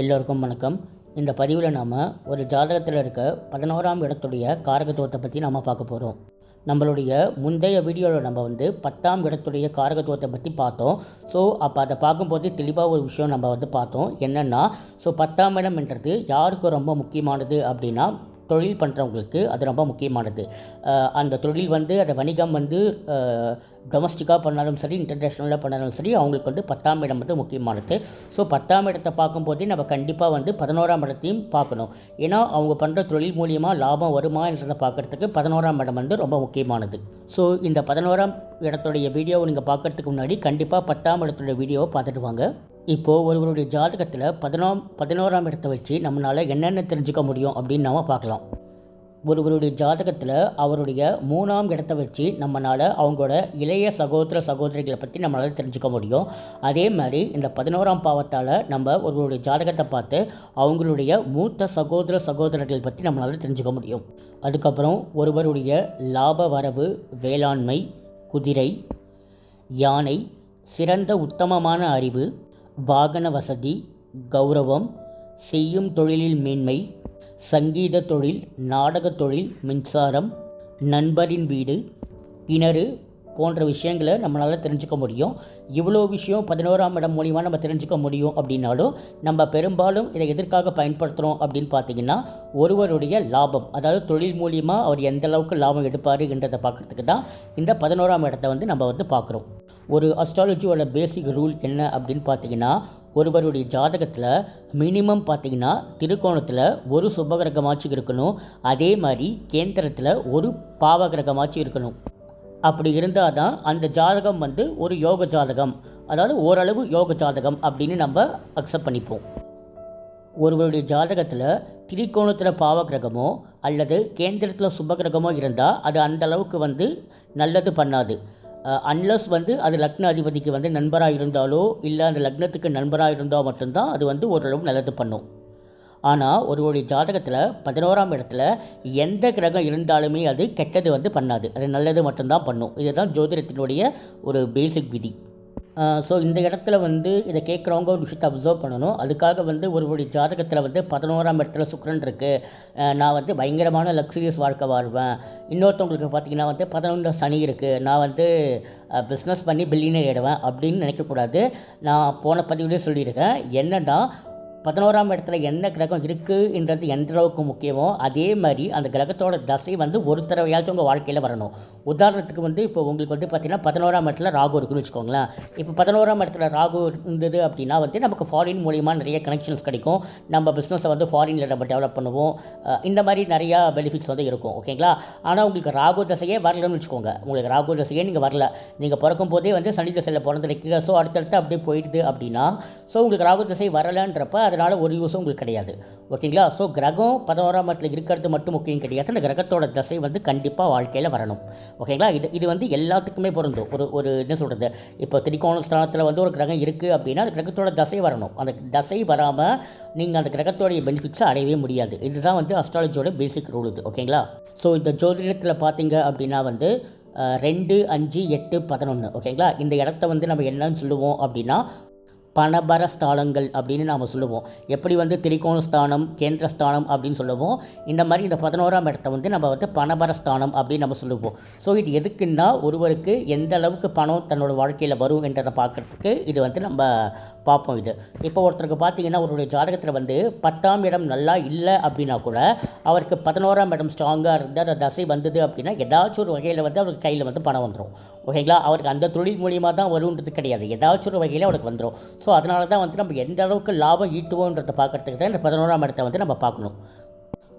எல்லோருக்கும் வணக்கம். இந்த பதிவில் நாம் ஒரு ஜாதகத்தில் இருக்க பதினோராம் இடத்துடைய காரகத்துவத்தை பற்றி நாம் பார்க்க போகிறோம் நம்மளுடைய முந்தைய வீடியோவில் நம்ம வந்து பத்தாம் இடத்துடைய காரகத்துவத்தை பற்றி பார்த்தோம். ஸோ அப்போ அதை பார்க்கும்போது தெளிவாக ஒரு விஷயம் நம்ம வந்து பார்த்தோம். என்னென்னா ஸோ பத்தாம் இடம்ன்றது யாருக்கு ரொம்ப முக்கியமானது அப்படின்னா தொழில் பண்ணுறவங்களுக்கு அது ரொம்ப முக்கியமானது. அந்த தொழில் வந்து அதை வணிகம் வந்து டொமஸ்டிக்காக பண்ணாலும் சரி இன்டர்நேஷ்னலாக பண்ணாலும் சரி அவங்களுக்கு வந்து பத்தாம் இடம் வந்து முக்கியமானது. ஸோ பத்தாம் இடத்தை பார்க்கும்போதே நம்ம கண்டிப்பாக வந்து பதினோராம் இடத்தையும் பார்க்கணும். ஏன்னா அவங்க பண்ணுற தொழில் மூலியமாக லாபம் வருமா என்றதை பார்க்குறதுக்கு பதினோராம் இடம் வந்து ரொம்ப முக்கியமானது. ஸோ இந்த பதினோராம் இடத்துடைய வீடியோவை நீங்கள் பார்க்குறதுக்கு முன்னாடி கண்டிப்பாக பத்தாம் இடத்துடைய வீடியோவை பார்த்துட்டு வாங்க. இப்போது ஒருவருடைய ஜாதகத்தில் பதினோம் பதினோராம் இடத்தை வச்சு நம்மளால் என்னென்ன தெரிஞ்சுக்க முடியும் அப்படின்னு நாம் பார்க்கலாம். ஒருவருடைய ஜாதகத்தில் அவருடைய மூணாம் இடத்தை வச்சு நம்மளால் அவங்களோட இளைய சகோதர சகோதரிகளை பற்றி நம்மளால் தெரிஞ்சுக்க முடியும். அதே மாதிரி இந்த பதினோராம் பாவத்தால் நம்ம ஒருவருடைய ஜாதகத்தை பார்த்து அவங்களுடைய மூத்த சகோதர சகோதரர்கள் பற்றி நம்மளால் தெரிஞ்சுக்க முடியும். அதுக்கப்புறம் ஒருவருடைய லாப வரவு வேளாண்மை குதிரை யானை சிறந்த உத்தமமான அறிவு வாகன வசதி கௌரவம் செய்யும் தொழிலில் மேன்மை சங்கீத தொழில் நாடகத் தொழில் மின்சாரம் நண்பரின் வீடு கிணறு போன்ற விஷயங்களை நம்மளால் தெரிஞ்சுக்க முடியும். இவ்வளோ விஷயம் பதினோராம் இடம் மூலிமா நம்ம தெரிஞ்சுக்க முடியும் அப்படின்னாலும் நம்ம பெரும்பாலும் இதை எதற்காக பயன்படுத்துகிறோம் அப்படின்னு பார்த்தீங்கன்னா ஒருவருடைய லாபம் அதாவது தொழில் மூலியமாக அவர் எந்த அளவுக்கு லாபம் எடுப்பார் என்றதை பார்க்குறதுக்கு தான் இந்த பதினோராம் இடத்தை வந்து நம்ம வந்து பார்க்குறோம். ஒரு அஸ்ட்ராலஜியோட பேசிக் ரூல் என்ன அப்படின்னு பார்த்தீங்கன்னா ஒருவருடைய ஜாதகத்தில் மினிமம் பார்த்தீங்கன்னா திருக்கோணத்தில் ஒரு சுபகிரகமாச்சும் இருக்கணும். அதே மாதிரி கேந்திரத்தில் ஒரு பாவகிரகமாச்சும் இருக்கணும். அப்படி இருந்தால் தான் அந்த ஜாதகம் வந்து ஒரு யோக ஜாதகம். அதாவது ஓரளவு யோக ஜாதகம் அப்படின்னு நம்ம அக்செப்ட் பண்ணிப்போம். ஒருவருடைய ஜாதகத்தில் திரிகோணத்தில் பாவகிரகமோ அல்லது கேந்திரத்தில் சுபகிரகமோ இருந்தால் அது அந்த அளவுக்கு வந்து நல்லது பண்ணாது. அன்லஸ் வந்து அது லக்ன அதிபதிக்கு வந்து நண்பராக இருந்தாலோ இல்லை அந்த லக்னத்துக்கு நண்பராக இருந்தால் மட்டும்தான் அது வந்து ஓரளவு நல்லது பண்ணும். ஆனால் ஒருவருடைய ஜாதகத்தில் பதினோராம் இடத்துல எந்த கிரகம் இருந்தாலுமே அது கெட்டது வந்து பண்ணாது. அது நல்லது மட்டும்தான் பண்ணும். இதுதான் ஜோதிடத்தினுடைய ஒரு பேசிக் விதி. ஸோ இந்த இடத்துல வந்து இதை கேட்குறவங்க ஒரு விஷயத்தை அப்சர்வ் பண்ணணும். அதுக்காக வந்து ஒருவருடைய ஜாதகத்தில் வந்து பதினோராம் இடத்துல சுக்கரன் இருக்குது நான் வந்து பயங்கரமான லக்ஸுரியஸ் வாழ்க்கை வாழ்வேன். இன்னொருத்தவங்களுக்கு பார்த்தீங்கன்னா வந்து பதினொன்று சனி இருக்குது நான் வந்து பிஸ்னஸ் பண்ணி பில்லியனர் ஏடுவேன் அப்படின்னு நினைக்கக்கூடாது. நான் போன பதிவுலேயே சொல்லியிருக்கேன். என்னென்னா பதினோராம் இடத்துல என்ன கிரகம் இருக்குன்றது எந்த அளவுக்கு முக்கியமோ அதே மாதிரி அந்த கிரகத்தோட தசை வந்து ஒரு தடவையாச்சும் உங்கள் வாழ்க்கையில் வரணும். உதாரணத்துக்கு வந்து இப்போ உங்களுக்கு வந்து பார்த்திங்கன்னா பதினோராம் இடத்துல ராகு இருக்குன்னு வச்சுக்கோங்களேன். இப்போ பதினோராம் இடத்துல ராகு இருந்தது அப்படின்னா வந்து நமக்கு ஃபாரின் மூலிமா நிறைய கனெக்ஷன்ஸ் கிடைக்கும். நம்ம பிஸ்னஸை வந்து ஃபாரினில் நம்ம டெவலப் பண்ணுவோம். இந்த மாதிரி நிறையா பெனிஃபிட்ஸ் வந்து இருக்கும். ஓகேங்களா ஆனால் உங்களுக்கு ராகு தசையே வரலன்னு வச்சுக்கோங்க. உங்களுக்கு ராகு தசையே நீங்கள் வரல. நீங்கள் பிறக்கும் போதே வந்து சனி தசையில் பிறந்திருக்கீங்க ஸோ அடுத்தடுத்து அப்படியே போயிடுது அப்படின்னா ஸோ உங்களுக்கு ராகு தசை வரலன்றப்ப அதனால் ஒரு யூஸும் உங்களுக்கு கிடையாது. ஓகேங்களா? ஸோ கிரகம் பதினோராம் இடத்துல இருக்கிறது மட்டும் முக்கியம் கிடையாது. அந்த கிரகத்தோட தசை வந்து கண்டிப்பாக வாழ்க்கையில் வரணும். ஓகேங்களா? இது இது வந்து எல்லாத்துக்குமே பொருந்தும். ஒரு ஒரு என்ன சொல்கிறது இப்போ திரிகோண ஸ்தானத்தில் வந்து ஒரு கிரகம் இருக்குது அப்படின்னா அந்த கிரகத்தோட தசை வரணும். அந்த தசை வராமல் நீங்கள் அந்த கிரகத்தோடைய பெனிஃபிட்ஸை அடையவே முடியாது. இதுதான் வந்து அஸ்ட்ராலஜியோட பேசிக் ரூல் இது ஓகேங்களா? ஸோ இந்த ஜோதிடத்தில் பார்த்தீங்க அப்படின்னா வந்து ரெண்டு அஞ்சு எட்டு பதினொன்று ஓகேங்களா? இந்த இடத்த வந்து நம்ம என்னன்னு சொல்லுவோம் அப்படின்னா பணபர ஸ்தானங்கள் அப்படின்னு நாம் சொல்லுவோம். எப்படி வந்து திரிகோண ஸ்தானம் கேந்திர ஸ்தானம் அப்படின்னு சொல்லுவோம். இந்த மாதிரி இந்த பதினோராம் இடத்த வந்து நம்ம வந்து பணபர ஸ்தானம் அப்படின்னு நம்ம சொல்லுவோம். ஸோ இது எதுக்குன்னா ஒருவருக்கு எந்த அளவுக்கு பணம் தன்னோட வாழ்க்கையில் வரும் என்றதை பார்க்குறதுக்கு இது வந்து நம்ம பார்ப்போம் இது. இப்போ ஒருத்தருக்கு பார்த்தீங்கன்னா அவருடைய ஜாதகத்தில் வந்து பத்தாம் இடம் நல்லா இல்லை அப்படின்னா கூட அவருக்கு பதினோராம் இடம் ஸ்ட்ராங்காக இருந்து அந்த தசை வந்தது அப்படின்னா ஏதாச்சும் ஒரு வகையில் வந்து அவருக்கு கையில் வந்து பணம் வந்துடும் ஓகேங்களா? அவருக்கு அந்த தொழில் மூலியமாக தான் வருன்றது கிடையாது. ஏதாச்சும் ஒரு வகையில் அவருக்கு வந்துடும் ஸோ அதனால தான் வந்து நம்ம எந்த அளவுக்கு லாபம் ஈட்டுவோன்றதை பார்க்கறதுக்கு தான் இந்த பதினோராம் இடத்தை வந்து நம்ம பார்க்கணும்.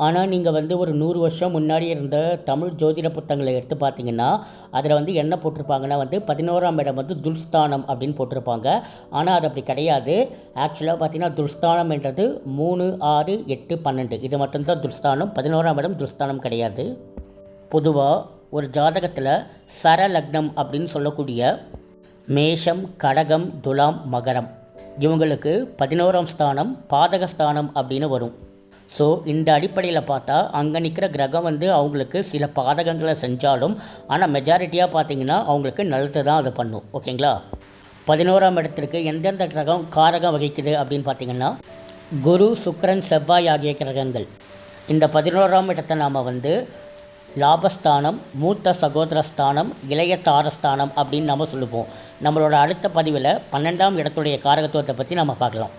ஆனால் நீங்கள் வந்து ஒரு நூறு வருஷம் முன்னாடி இருந்த தமிழ் ஜோதிட புத்தகங்களை எடுத்து பார்த்தீங்கன்னா அதில் வந்து என்ன போட்டிருப்பாங்கன்னா வந்து பதினோராம் இடம் வந்து துல்ஸ்தானம் அப்படின்னு போட்டிருப்பாங்க. ஆனால் அது அப்படி கிடையாது. ஆக்சுவலாக பார்த்தீங்கன்னா துல்ஸ்தானம் என்றது மூணு ஆறு எட்டு பன்னெண்டு. இது மட்டும்தான் துல்ஸ்தானம். பதினோராம் இடம் துல்ஸ்தானம் கிடையாது. பொதுவாக ஒரு ஜாதகத்தில் சர லக்னம் அப்படின்னு சொல்லக்கூடிய மேஷம் கடகம் துலாம் மகரம். இவங்களுக்கு பதினோராம் ஸ்தானம் பாதகஸ்தானம் அப்படின்னு வரும். ஸோ இந்த அடிப்படையில் பார்த்தா அங்கே நிற்கிற கிரகம் வந்து அவங்களுக்கு சில பாதகங்களை செஞ்சாலும் ஆனால் மெஜாரிட்டியாக பார்த்தீங்கன்னா அவங்களுக்கு நல்லது தான் அது பண்ணும். ஓகேங்களா? பதினோராம் இடத்திற்கு எந்தெந்த கிரகம் காரகம் வகிக்குது அப்படின்னு பார்த்தீங்கன்னா குரு சுக்கரன் செவ்வாய் ஆகிய கிரகங்கள். இந்த பதினோராம் இடத்தை நாம் வந்து லாபஸ்தானம் மூத்த சகோதரஸ்தானம் இளைய தாரஸ்தானம் அப்படின்னு நம்ம சொல்லுவோம். நம்மளோட அடுத்த பதிவில் பன்னெண்டாம் இடத்துடைய காரகத்துவத்தை பற்றி நம்ம பார்க்கலாம்.